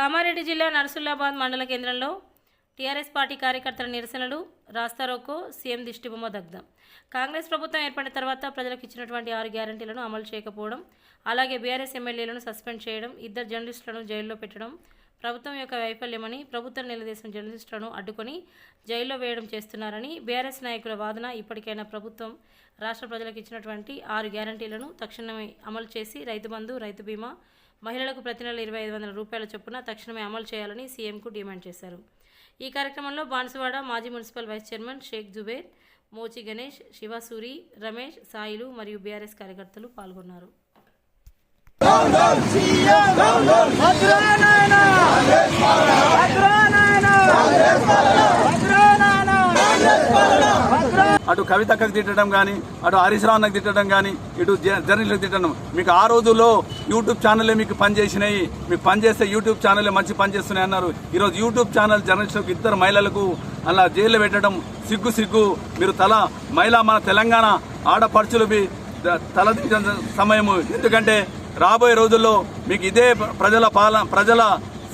కామారెడ్డి జిల్లా నర్సుల్లాబాద్ మండల కేంద్రంలో టీఆర్ఎస్ పార్టీ కార్యకర్తల నిరసనలు రాస్తారోకో సీఎం దిష్టిబొమ్మ దగ్ధం. కాంగ్రెస్ ప్రభుత్వం ఏర్పడిన తర్వాత ప్రజలకు ఇచ్చినటువంటి ఆరు గ్యారంటీలను అమలు చేయకపోవడం అలాగే బీఆర్ఎస్ ఎమ్మెల్యేలను సస్పెండ్ చేయడం ఇద్దరు జర్నలిస్టులను జైల్లో పెట్టడం ప్రభుత్వం యొక్క వైఫల్యమని ప్రభుత్వం నిలదీసిన జర్నలిస్టులను అడ్డుకొని జైల్లో వేయడం చేస్తున్నారని బీఆర్ఎస్ నాయకుల వాదన ఇప్పటికైనా ప్రభుత్వం రాష్ట్ర ప్రజలకు ఇచ్చినటువంటి ఆరు గ్యారంటీలను తక్షణమే అమలు చేసి రైతు బంధు రైతు బీమా మహిళలకు ప్రతి నెల ఇరవై ఐదు వందల రూపాయల చొప్పున తక్షణమే అమలు చేయాలని సీఎంకు డిమాండ్ చేశారు ఈ కార్యక్రమంలో బాన్సువాడ మాజీ municipal vice chairman Sheikh Zubair Mochi Ganesh Shivasuri Ramesh Sailu మరియు బీఆర్ఎస్ కార్యకర్తలు పాల్గొన్నారు అటు కవితక్కకు తిట్టడం కానీ అటు హరీష్ రావునకు తిట్టడం కానీ ఇటు జ- జర్నలిస్టులకు తిట్టడం. మీకు ఆ రోజుల్లో యూట్యూబ్ ఛానల్లే మీకు పనిచేసినాయి మీకు పనిచేస్తే యూట్యూబ్ ఛానల్లే మంచి పనిచేస్తున్నాయి అన్నారు. ఈరోజు యూట్యూబ్ ఛానల్ జర్నలిస్టులకు ఇద్దరు మహిళలకు అలా జైల్లో పెట్టడం సిగ్గు సిగ్గు. మీరు తల మహిళ మన తెలంగాణ ఆడపడుచులు తల తలదించిన సమయము. ఎందుకంటే రాబోయే రోజుల్లో మీకు ఇదే ప్రజల పాల ప్రజల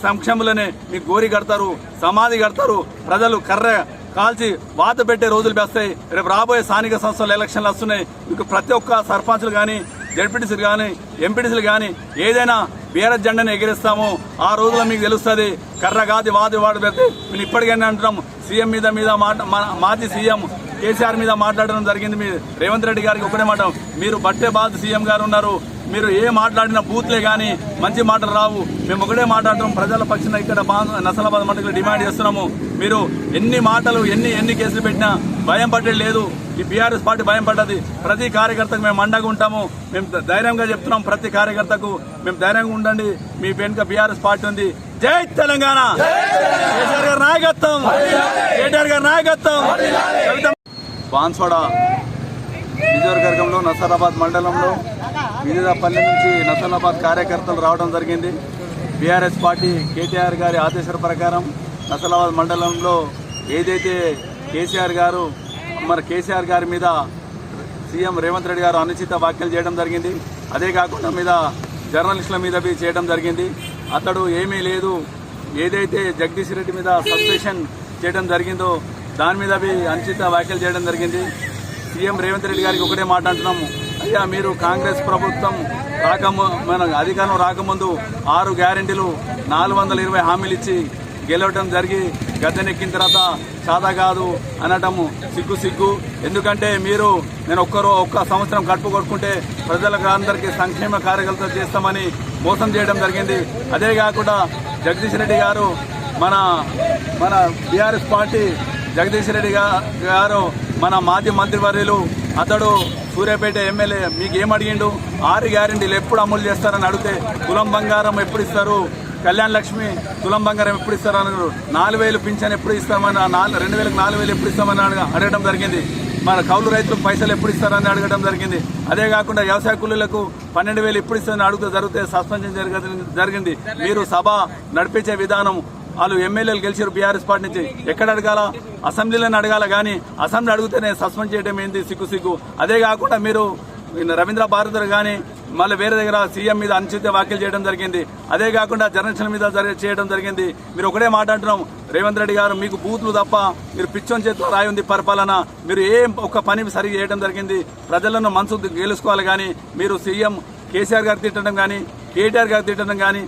సంక్షేమంలోనే మీకు గోరి కడతారు సమాధి కడతారు ప్రజలు కర్ర కాల్చి వాత పెట్టే రోజులు వేస్తాయి రేపు రాబోయే స్థానిక సంస్థల ఎలక్షన్లు వస్తున్నాయి. మీకు ప్రతి ఒక్క సర్పంచ్లు కానీ జడ్పీటీసీలు కానీ ఎంపీటీసీలు కానీ ఏదైనా బీఆర్ఎస్ జెండాను ఎగిరిస్తాము. ఆ రోజులో మీకు తెలుస్తుంది కర్ర కాది వాది వాడు పెడితే మేము ఇప్పటికైనా అంటున్నాం సీఎం మీద మీద మాట మా- మాజీ సీఎం కేసీఆర్ మీద మాట్లాడడం జరిగింది. మీ రేవంత్ రెడ్డి గారికి ఒకటే మాట మీరు బట్టే బాధ సీఎం గారు ఉన్నారు. మీరు ఏ మాట్లాడిన బూత్లే కానీ మంచి మాటలు రావు. మేము ఒకటే మాట్లాడటం ప్రజల పక్షాన ఇక్కడ నసలాబాద్ మండలిలో డిమాండ్ చేస్తున్నాము. మీరు ఎన్ని మాటలు ఎన్ని ఎన్ని కేసులు పెట్టినా భయం పట్టేది లేదు. ఈ బీఆర్ఎస్ పార్టీ భయం పడ్డది. ప్రతి కార్యకర్తకు మేము అండగా ఉంటాము. మేము ధైర్యంగా చెప్తున్నాం. ప్రతి కార్యకర్తకు మేము ధైర్యంగా ఉండండి. మీ వెనుక బీఆర్ఎస్ పార్టీ ఉంది. జై తెలంగాణ! కేసీఆర్ గారి నాయకత్వం! కేటీఆర్ గారి నాయకత్వం! బాన్స్వాడ జిల్లాలో నసరాబాద్ మండలంలో వివిధ పల్లె నుంచి నసరాబాద్ కార్యకర్తలు రావడం జరిగింది. బీఆర్ఎస్ పార్టీ కేటీఆర్ గారి ఆదేశాల ప్రకారం నసరాబాద్ మండలంలో ఏదైతే కేసీఆర్ గారు మరి కేసీఆర్ గారి మీద సీఎం రేవంత్ రెడ్డి గారు అనుచిత వ్యాఖ్యలు చేయడం జరిగింది. అదే కాకుండా మీద జర్నలిస్టుల మీద బి చేయడం జరిగింది. అతడు ఏమీ లేదు. ఏదైతే జగదీష్ రెడ్డి మీద సస్పెషన్ చేయడం జరిగిందో దాని మీద బి అనుచిత వ్యాఖ్యలు చేయడం జరిగింది. సీఎం రేవంత్ రెడ్డి గారికి ఒకటే మాట అంటున్నాము. అయ్యా మీరు కాంగ్రెస్ ప్రభుత్వం రాకము మన అధికారం రాకముందు ఆరు గ్యారెంటీలు నాలుగు వందల ఇరవై హామీలు ఇచ్చి గెలవడం జరిగి గద్దెనెక్కిన తర్వాత సాదా కాదు అనటము సిగ్గు సిగ్గు. ఎందుకంటే మీరు నేను ఒక్కరో ఒక్క సంవత్సరం కడుపు కొట్టుకుంటే ప్రజలకు అందరికీ సంక్షేమ కార్యకర్తలు చేస్తామని మోసం చేయడం జరిగింది. అదే కాకుండా జగదీష్ రెడ్డి గారు మన మన బీఆర్ఎస్ పార్టీ జగదీష్ రెడ్డి గారు మన మాజీ మంత్రివర్యులు అతడు సూర్యాపేట ఎమ్మెల్యే మీకు ఏం అడిగిండు ఆరు గ్యారెంటీలు ఎప్పుడు అమలు చేస్తారని అడిగితే కులం బంగారం ఎప్పుడు ఇస్తారు? కళ్యాణ్ లక్ష్మి తులం బంగారం ఎప్పుడు ఇస్తారు అన్నారు నాలుగు వేలు పింఛన్ ఎప్పుడు ఇస్తామని నాలుగు రెండు వేలకు నాలుగు వేలు ఎప్పుడు ఇస్తామని అడగడం జరిగింది. మన కౌలు రైతులకు పైసలు ఎప్పుడు ఇస్తారని అడగడం జరిగింది. అదే కాకుండా వ్యవసాయ కూలీలకు పన్నెండు వేలు ఎప్పుడు ఇస్తారని అడుగుతూ జరిగితే సస్పెన్షన్ జరిగింది. మీరు సభ నడిపించే విధానం వాళ్ళు ఎమ్మెల్యేలు గెలిచారు బీఆర్ఎస్ పార్టీ నుంచి. ఎక్కడ అడగాల? అసెంబ్లీలోనే అడగాల కానీ అసెంబ్లీ అడిగితేనే సస్పెండ్ చేయడం ఏంది సిగ్గు సిగ్గు. అదే కాకుండా మీరు రవీంద్ర భారతి కానీ మళ్ళీ వేరే దగ్గర సీఎం మీద అనుచిత వ్యాఖ్యలు చేయడం జరిగింది. అదే కాకుండా జర్నలిస్టుల మీద చేయడం జరిగింది. మీరు ఒకటే మాట్లాడుతున్నాం రేవంత్ రెడ్డి గారు మీకు బూతులు తప్ప మీరు పిచ్చోని చేతిలో రాయి ఉంది పరిపాలన. మీరు ఏం ఒక్క పని సరిగా చేయడం జరిగింది. ప్రజలను మనసు గెలుచుకోవాలి కానీ మీరు సీఎం కేసీఆర్ గారు తిట్టడం కానీ కేటీఆర్ గారు తిట్టడం కానీ